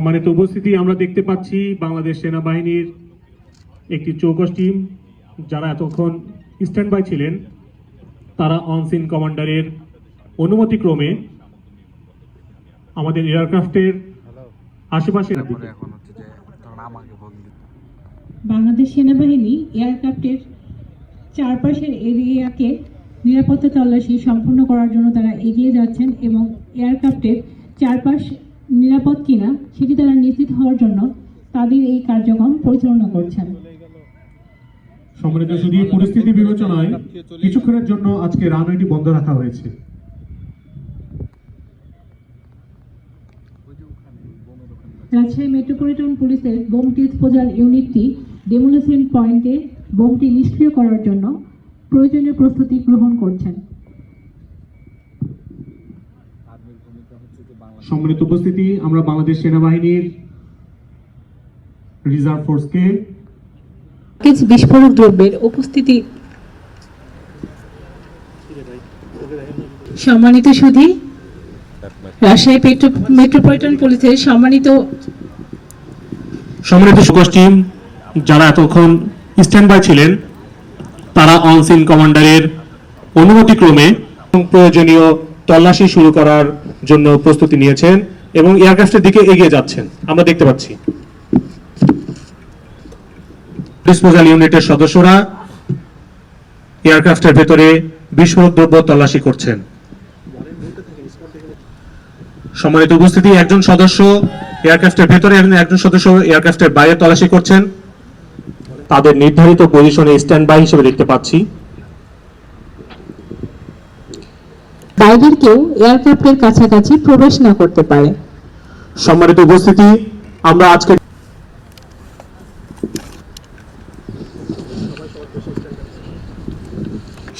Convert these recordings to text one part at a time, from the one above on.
সম্মানিত উপস্থিতি আমরা দেখতে পাচ্ছি বাংলাদেশ সেনাবাহিনীর একটি চৌকস টিম যারা এতক্ষণ স্ট্যান্ড বাই ছিলেন। তারা অনসিন কমান্ডারের অনুমতিক্রমে আমাদের এয়ারক্রাফটের আশেপাশে এখন হচ্ছে যে তখন আমাকে ভোগ দিত বাংলাদেশ সেনাবাহিনী এয়ারক্রাফটের চারপাশের এরিয়াকে নিরাপত্তা তল্লাশি সম্পূর্ণ করার জন্য তারা এগিয়ে যাচ্ছেন এবং এয়ারক্রাফটের চারপাশ নিরাপদ কিনা সেটি তারা নিশ্চিত হওয়ার জন্য তাদের এই কার্যক্রম পরিচালনা করছেন। সম্মানিত শুধু পরিস্থিতি বিবেচনায় কিছুক্ষণের জন্য আজকে রানওয়েটি বন্ধ রাখা হয়েছে। রাজশাহী মেট্রোপলিটন পুলিশের বোম ডিসপোজাল ইউনিটটি ডেমোলিশন পয়েন্টে বোমটি নিষ্ক্রিয় করার জন্য প্রয়োজনীয় প্রস্তুতি গ্রহণ করছেন আর্মির ভূমিকা হচ্ছে যে বাংলাদেশ সম্মানিত উপস্থিতি আমরা বাংলাদেশ সেনাবাহিনীর রিজার্ভ ফোর্সকে বিস্ফোরক দ্রব্যের উপস্থিতি। সম্মানিত সুধী রাজশাহী মেট্রোপলিটন পুলিশের সম্মানিত সম্মানিত টিম যারা এতক্ষণ স্ট্যান্ড বাই ছিলেন তারা অনসিন কমান্ডারের অনুমতিক্রমে প্রয়োজনীয় তল্লাশি শুরু করার জন্য প্রস্তুতি নিয়েছেন এবং এয়ারক্রাফটের দিকে এগিয়ে যাচ্ছেন। আমরা দেখতে পাচ্ছি। ডিসপোজাল ইউনিটের সদস্যরা এয়ারক্রাফটের ভেতরে বিস্ফোরক দ্রব্য তল্লাশি করছেন। সম্মানিত উপস্থিতি, একজন সদস্য এয়ারক্রাফটের ভেতরে, একজন সদস্য এয়ারক্রাফটের বাইরে তল্লাশি করছেন। তাদের নির্ধারিত পজিশনে স্ট্যান্ড বাই হিসেবে দেখতে পাচ্ছি। বাইরের কেউ এয়ারক্রাফটের কাছাকাছি প্রবেশ না করতে পারে। সম্মানিত উপস্থিতি আমরা আজকে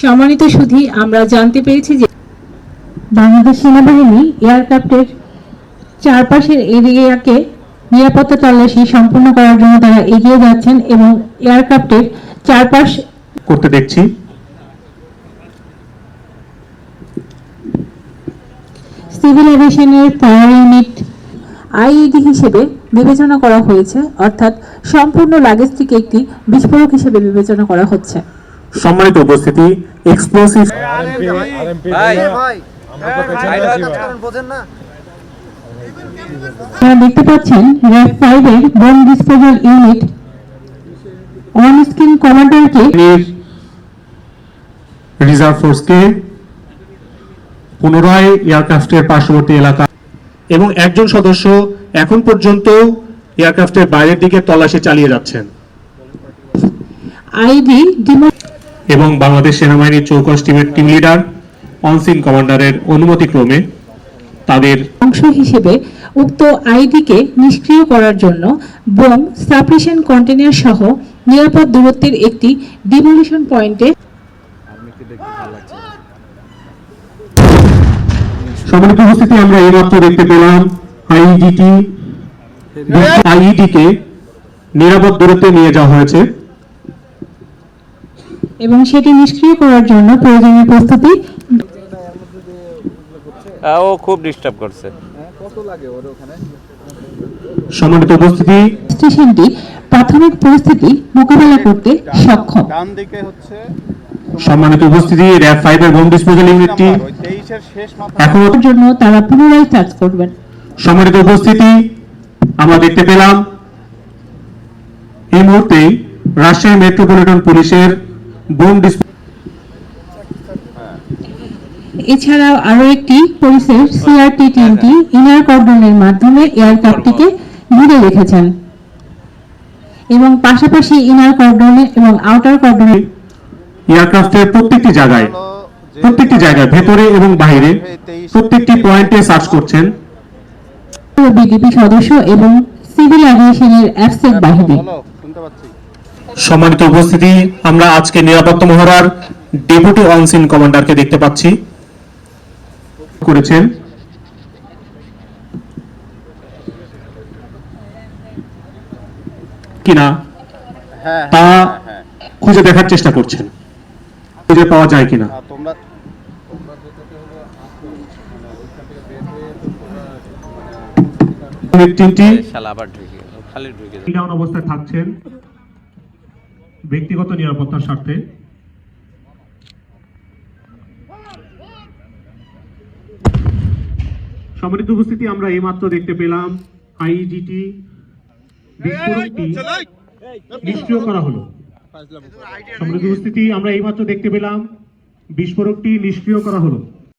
সম্মানিত সুধী আমরা জানতে পেরেছি যে বাংলাদেশ সেনাবাহিনী এয়ারক্রাফটের চারপাশের এরিয়াকে নিরাপত্তা তল্লাশি সম্পূর্ণ করার জন্য তারা এগিয়ে যাচ্ছেন এবং এয়ারক্রাফটের চারপাশ করতে দেখছি। সিভিল এভিয়েশনের ফায়ার ইউনিট আইইডি হিসেবে বিবেচনা করা হয়েছে অর্থাৎ সম্পূর্ণ লাগেজটিকে একটি বিস্ফোরক হিসেবে বিবেচনা করা হচ্ছে। সম্মানিত উপস্থিতি এক্সপ্লোসিভ ভাই ভাই। কারণ বোঝেন না। আপনারা দেখতে পাচ্ছেন র্যাব ফাইভের bomb disposal unit on screen কমান্ডারকে reserve ফোর্সকে পুনরায় এয়ারক্রাফটের পার্শ্ববর্তী এলাকা। এবং একজন সদস্য এখন পর্যন্ত এয়ারক্রাফটের বাইরের দিকে তল্লাশি চালিয়ে যাচ্ছেন। আইডি ডিমো এবং বাংলাদেশ সেনাবাহিনীর চৌকস টিমের টিম লিডার অনসিন কমান্ডারের অনুমতিক্রমে তাদের অংশ হিসেবে উক্ত আইডিকে নিষ্ক্রিয় করার জন্য বোম সাপ্রেশন কন্টেনার সহ নিরাপদ দূরত্বের একটি ডিমোলিশন পয়েন্টে সম্মানিত উপস্থিতি আমরা এইমাত্র দেখতে পেলাম আইইডিটি আইইডিকে নিরাপদ দূরত্বে নিয়ে যাওয়া হয়েছে। এবং সেটি নিষ্ক্রিয় করার জন্য প্রয়োজনীয় প্রস্তুতি ও খুব ডিস্টার্ব করছে। কত লাগে ওর ওখানে সম্মানিত উপস্থিতি। স্টেশনটি প্রাথমিক পরিস্থিতি মোকাবেলা করতে সক্ষম। ডান দিকে হচ্ছে সম্মানিত উপস্থিতি র্যাব ফাইভ এর বোম ডিসপোজাল ইউনিটটি এখনও তার জন্য তারা পুনরায় চার্জ করবেন। সম্মানিত উপস্থিতি আমরা দেখতে পেলাম এই মুহূর্তে রাজশাহী মেট্রোপলিটন পুলিশের বোম এছাড়াও আরও একটি পুলিশের সিআরটি টিমটি ইনার কর্ডনের মাধ্যমে এয়ারক্রাফটটিকে ঘিরে রেখেছেন। এবং পাশাপাশি ইনার কর্ডনে এবং আউটার কর্ডনে এয়ারক্রাফটের প্রত্যেকটি জায়গায় প্রত্যেকটি জায়গায় ভেতরে এবং বাইরে প্রত্যেকটি পয়েন্টে সার্চ করছেন। বিডিপি সদস্য এবং সিভিল এভিয়েশনের অ্যাফসেক বাহিনী। বলো শুনতে পাচ্ছি সম্মানিত উপস্থিতি আমরা আজকে নিরাপত্তা মহড়ার ডেপুটি অনসিন কমান্ডারকে দেখতে পাচ্ছি। করেছেন। কিনা? হ্যাঁ তা হ্যাঁ হ্যাঁ। খুঁজে দেখার চেষ্টা করছেন। খুঁজে পাওয়া যায় কিনা তোমরা তিনটি অবস্থায় থাকছেন ব্যক্তিগত নিরাপত্তার স্বার্থে সম্মানিত উপস্থিতি আমরা এইমাত্র দেখতে পেলাম আইজিটি বিস্ফোরকটি নিষ্ক্রিয় করা হলো উপস্থিতি আমরা এইমাত্র দেখতে পেলাম। বিস্ফোরকটি নিষ্ক্রিয় করা হলো।